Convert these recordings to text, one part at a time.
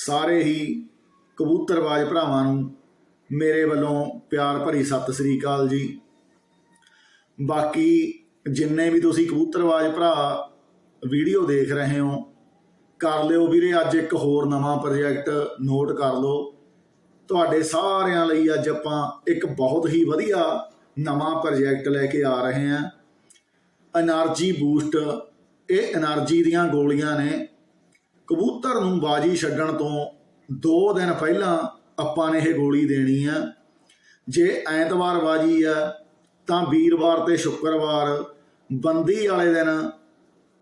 ਸਾਰੇ ਹੀ ਕਬੂਤਰਬਾਜ਼ ਭਰਾਵਾਂ ਨੂੰ ਮੇਰੇ ਵੱਲੋਂ ਪਿਆਰ ਭਰੀ ਸਤਿ ਸ੍ਰੀ ਅਕਾਲ ਜੀ। ਬਾਕੀ ਜਿੰਨੇ ਵੀ ਤੁਸੀਂ ਕਬੂਤਰਬਾਜ਼ ਭਰਾ ਵੀਡੀਓ ਦੇਖ ਰਹੇ ਹੋ, ਕਰ ਲਿਓ ਵੀਰੇ, ਅੱਜ ਇੱਕ ਹੋਰ ਨਵਾਂ ਪ੍ਰੋਜੈਕਟ ਨੋਟ ਕਰ ਲਓ। ਤੁਹਾਡੇ ਸਾਰਿਆਂ ਲਈ ਅੱਜ ਆਪਾਂ ਇੱਕ ਬਹੁਤ ਹੀ ਵਧੀਆ ਨਵਾਂ ਪ੍ਰੋਜੈਕਟ ਲੈ ਕੇ ਆ ਰਹੇ ਹਾਂ। એનર્ਜੀ ਬੂਸਟ ਇਹ એનર્ਜੀ ਦੀਆਂ ਗੋਲੀਆਂ ਨੇ। ਕਬੂਤਰ ਨੂੰ ਬਾਜੀ ਛੱਡਣ ਤੋਂ ਦੋ ਦਿਨ ਪਹਿਲਾਂ ਆਪਾਂ ਨੇ ਇਹ ਗੋਲੀ ਦੇਣੀ ਆ। ਜੇ ਐਤਵਾਰ ਬਾਜੀ ਆ, ਤਾਂ ਵੀਰਵਾਰ ਤੇ ਸ਼ੁੱਕਰਵਾਰ ਬੰਦੀ ਵਾਲੇ ਦਿਨ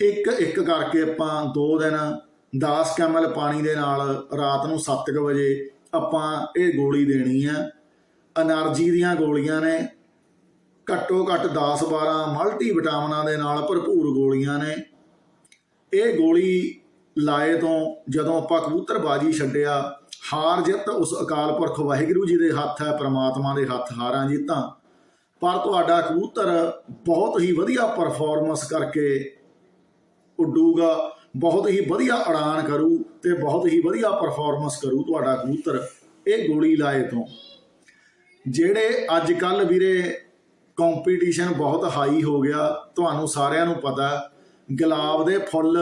ਇੱਕ ਇੱਕ ਕਰਕੇ ਆਪਾਂ ਦੋ ਦਿਨ 10 ਕਮਲ ਪਾਣੀ ਦੇ ਨਾਲ ਰਾਤ ਨੂੰ 7:00 ਵਜੇ ਆਪਾਂ ਇਹ ਗੋਲੀ ਦੇਣੀ ਆ। ਐਨਰਜੀ ਦੀਆਂ ਗੋਲੀਆਂ ਨੇ ਘੱਟੋ ਘੱਟ 10-12 ਮਲਟੀ ਵਿਟਾਮਿਨਾਂ ਦੇ ਨਾਲ ਭਰਪੂਰ ਗੋਲੀਆਂ ਨੇ। ਇਹ ਗੋਲੀ ਲਾਏ ਤੋਂ ਜਦੋਂ ਆਪਾਂ ਕਬੂਤਰਬਾਜੀ ਛੱਡਿਆ, ਹਾਰ ਜਿੱਤ ਉਸ ਅਕਾਲ ਪੁਰਖ ਵਾਹਿਗੁਰੂ ਜੀ ਦੇ ਹੱਥ ਹੈ, ਪ੍ਰਮਾਤਮਾ ਦੇ ਹੱਥ ਹਾਰਾਂ ਜਿੱਤਾਂ। ਪਰ ਤੁਹਾਡਾ ਕਬੂਤਰ ਬਹੁਤ ਹੀ ਵਧੀਆ ਪਰਫਾਰਮੈਂਸ ਕਰਕੇ ਉੱਡੂਗਾ, ਬਹੁਤ ਹੀ ਵਧੀਆ ਉਡਾਨ ਕਰੂ ਤੇ ਬਹੁਤ ਹੀ ਵਧੀਆ ਪਰਫਾਰਮੈਂਸ ਕਰੂ ਤੁਹਾਡਾ ਕਬੂਤਰ ਇਹ ਗੋਲੀ ਲਾਏ ਤੋਂ। ਜਿਹੜੇ ਅੱਜ ਕੱਲ ਵੀਰੇ ਕੰਪੀਟੀਸ਼ਨ ਬਹੁਤ ਹਾਈ ਹੋ ਗਿਆ, ਤੁਹਾਨੂੰ ਸਾਰਿਆਂ ਨੂੰ ਪਤਾ, ਗੁਲਾਬ ਦੇ ਫੁੱਲ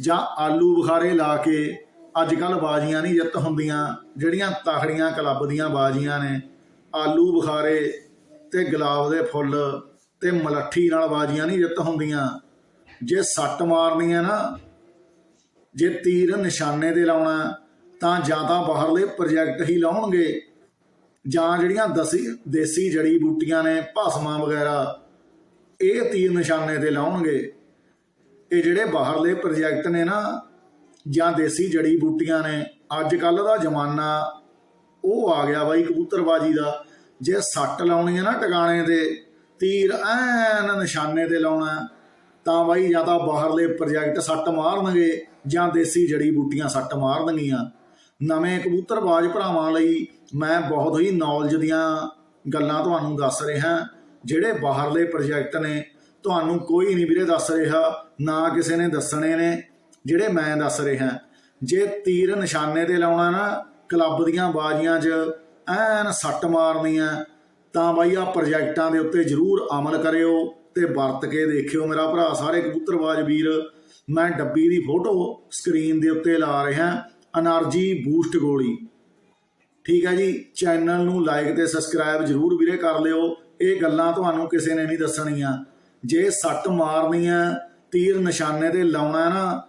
ਜਾਂ ਆਲੂ ਬੁਖਾਰੇ ਲਾ ਕੇ ਅੱਜ ਕੱਲ ਬਾਜ਼ੀਆਂ ਨਹੀਂ ਜਿੱਤ ਹੁੰਦੀਆਂ, ਜਿਹੜੀਆਂ ਤਖੜੀਆਂ ਕਲੱਬ ਦੀਆਂ ਬਾਜ਼ੀਆਂ ਨੇ। ਆਲੂ ਬੁਖਾਰੇ ਤੇ ਗੁਲਾਬ ਦੇ ਫੁੱਲ ਤੇ ਮਲੱਠੀ ਨਾਲ ਬਾਜ਼ੀਆਂ ਨਹੀਂ ਜਿੱਤ ਹੁੰਦੀਆਂ। ਜੇ ਸੱਟ ਮਾਰਨੀ ਹੈ ਨਾ, ਜੇ ਤੀਰ ਨਿਸ਼ਾਨੇ ਤੇ ਲਾਉਣਾ, ਤਾਂ ਜਾਂ ਤਾਂ ਬਾਹਰਲੇ ਪ੍ਰੋਜੈਕਟ ਹੀ ਲਾਉਣਗੇ। ਜਾਂ ਜਿਹੜੀਆਂ ਦਸੀ, ਦੇਸੀ ਜੜੀ ਬੂਟੀਆਂ ਨੇ, ਭਸਮਾਂ ਵਗੈਰਾ, ਇਹ ਤੀਰ ਨਿਸ਼ਾਨੇ ਤੇ ਲਾਉਣਗੇ। ਇਹ ਜਿਹੜੇ ਬਾਹਰਲੇ ਪ੍ਰੋਜੈਕਟ ਨੇ ਨਾ, ਜਾਂ ਦੇਸੀ ਜੜੀ ਬੂਟੀਆਂ ਨੇ ਅੱਜ ਕੱਲ ਦਾ ਜ਼ਮਾਨਾ ਉਹ ਆ ਗਿਆ ਬਾਈ ਕਬੂਤਰਬਾਜੀ ਦਾ। ਜੇ ਸੱਟ ਲਾਉਣੀ ਹੈ ਨਾ ਟਿਕਾਣੇ ਤੇ, ਤੀਰ ਐਨ ਨਿਸ਼ਾਨੇ ਤੇ ਲਾਉਣਾ, ਤਾਂ ਬਾਈ ਜਾਂ ਤਾਂ ਬਾਹਰਲੇ ਪ੍ਰੋਜੈਕਟ ਸੱਟ ਮਾਰਨਗੇ, ਜਾਂ ਦੇਸੀ ਜੜੀ ਬੂਟੀਆਂ ਸੱਟ ਮਾਰਨਗੀਆਂ। ਨਵੇਂ ਕਬੂਤਰਬਾਜ਼ ਭਰਾਵਾਂ ਲਈ ਮੈਂ ਬਹੁਤ ਹੀ ਨੌਲੇਜ ਦੀਆਂ ਗੱਲਾਂ ਤੁਹਾਨੂੰ ਦੱਸ ਰਿਹਾ, ਜਿਹੜੇ ਬਾਹਰਲੇ ਪ੍ਰੋਜੈਕਟ ਨੇ ਤੁਹਾਨੂੰ ਕੋਈ ਨਹੀਂ ਵੀਰੇ ਦੱਸ ਰਿਹਾ, ਨਾ ਕਿਸੇ ਨੇ ਦੱਸਣੇ ਨੇ, ਜਿਹੜੇ ਮੈਂ ਦੱਸ ਰਿਹਾ। ਜੇ ਤੀਰ ਨਿਸ਼ਾਨੇ ਤੇ ਲਾਉਣਾ ਨਾ, ਕਲੱਬ ਦੀਆਂ ਬਾਜ਼ੀਆਂ 'ਚ ਐਨ ਸੱਟ ਮਾਰਨੀ ਆ ਤਾਂ ਬਾਈ ਆ ਪ੍ਰੋਜੈਕਟਾਂ ਦੇ ਉੱਤੇ ਜ਼ਰੂਰ ਅਮਲ ਕਰਿਓ ਤੇ ਵਰਤ ਕੇ ਦੇਖਿਓ ਮੇਰਾ ਭਰਾ, ਸਾਰੇ ਕਬੂਤਰਬਾਜ਼ ਵੀਰ, ਮੈਂ ਡੱਬੀ ਦੀ ਫੋਟੋ ਸਕਰੀਨ ਦੇ ਉੱਤੇ ਲਾ ਰਿਹਾ એનર્ਜੀ ਬੂਸਟ ਗੋਲੀ। ਠੀਕ ਹੈ ਜੀ ਚੈਨਲ ਨੂੰ ਲਾਈਕ ਤੇ ਸਬਸਕ੍ਰਾਈਬ ਜ਼ਰੂਰ ਵੀਰੇ ਕਰ ਲਿਓ, ਇਹ ਗੱਲਾਂ ਤੁਹਾਨੂੰ ਕਿਸੇ ਨੇ ਨਹੀਂ ਦੱਸਣੀਆਂ। ਜੇ ਸੱਟ ਮਾਰਨੀ ਹੈ, ਤੀਰ ਨਿਸ਼ਾਨੇ ਤੇ ਲਾਉਣਾ ਨਾ,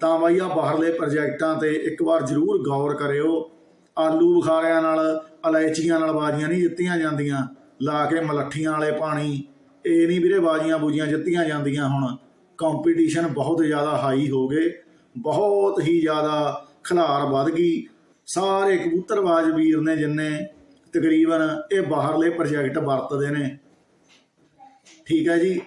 ਤਾਂ ਬਾਈ ਆ ਬਾਹਰਲੇ ਪ੍ਰੋਜੈਕਟਾਂ ਤੇ ਇੱਕ ਵਾਰ ਜ਼ਰੂਰ ਗੌਰ ਕਰਿਓ। ਆਲੂ ਬੁਖਾਰਿਆਂ ਨਾਲ, ਇਲਾਇਚੀਆਂ ਨਾਲ ਬਾਜ਼ੀਆਂ ਨਹੀਂ ਜਿੱਤੀਆਂ ਜਾਂਦੀਆਂ। ਲਾ ਕੇ ਮਲੱਠੀਆਂ ਵਾਲੇ ਪਾਣੀ। ਇਹ ਨਹੀਂ ਵੀਰੇ ਬਾਜ਼ੀਆਂ ਬੂਜੀਆਂ ਜਿੱਤੀਆਂ ਜਾਂਦੀਆਂ ਹੁਣ। ਕੰਪੀਟੀਸ਼ਨ ਬਹੁਤ ਜ਼ਿਆਦਾ ਹਾਈ ਹੋ ਗਏ। ਬਹੁਤ ਹੀ ਜ਼ਿਆਦਾ ਖਿਲਾਰ ਵੱਧ ਗਈ। ਸਾਰੇ ਕਬੂਤਰਬਾਜ਼ ਵੀਰ ਨੇ ਜਿੰਨੇ, ਤਕਰੀਬਨ ਇਹ ਬਾਹਰਲੇ ਪ੍ਰੋਜੈਕਟ ਵਰਤਦੇ ਨੇ। ਠੀਕ ਹੈ ਜੀ।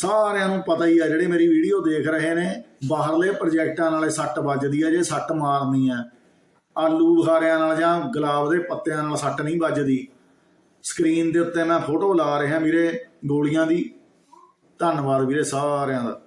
ਸਾਰਿਆਂ ਨੂੰ ਪਤਾ ਹੀ ਆ, ਜਿਹੜੇ ਮੇਰੀ ਵੀਡੀਓ ਦੇਖ ਰਹੇ ਨੇ, ਬਾਹਰਲੇ ਪ੍ਰੋਜੈਕਟਾਂ ਨਾਲੇ ਸੱਟ ਵੱਜਦੀ ਆ, ਜੇ ਸੱਟ ਮਾਰਨੀ ਆ। ਆਲੂ ਬੁਖਾਰਿਆਂ ਨਾਲ ਜਾਂ ਗੁਲਾਬ ਦੇ ਪੱਤਿਆਂ ਨਾਲ ਸੱਟ ਨਹੀਂ ਵੱਜਦੀ। ਸਕਰੀਨ ਦੇ ਉੱਤੇ ਮੈਂ ਫੋਟੋ ਲਾ ਰਿਹਾ, ਵੀਰੇ, ਗੋਲੀਆਂ ਦੀ। ਧੰਨਵਾਦ ਵੀਰੇ ਸਾਰਿਆਂ ਦਾ।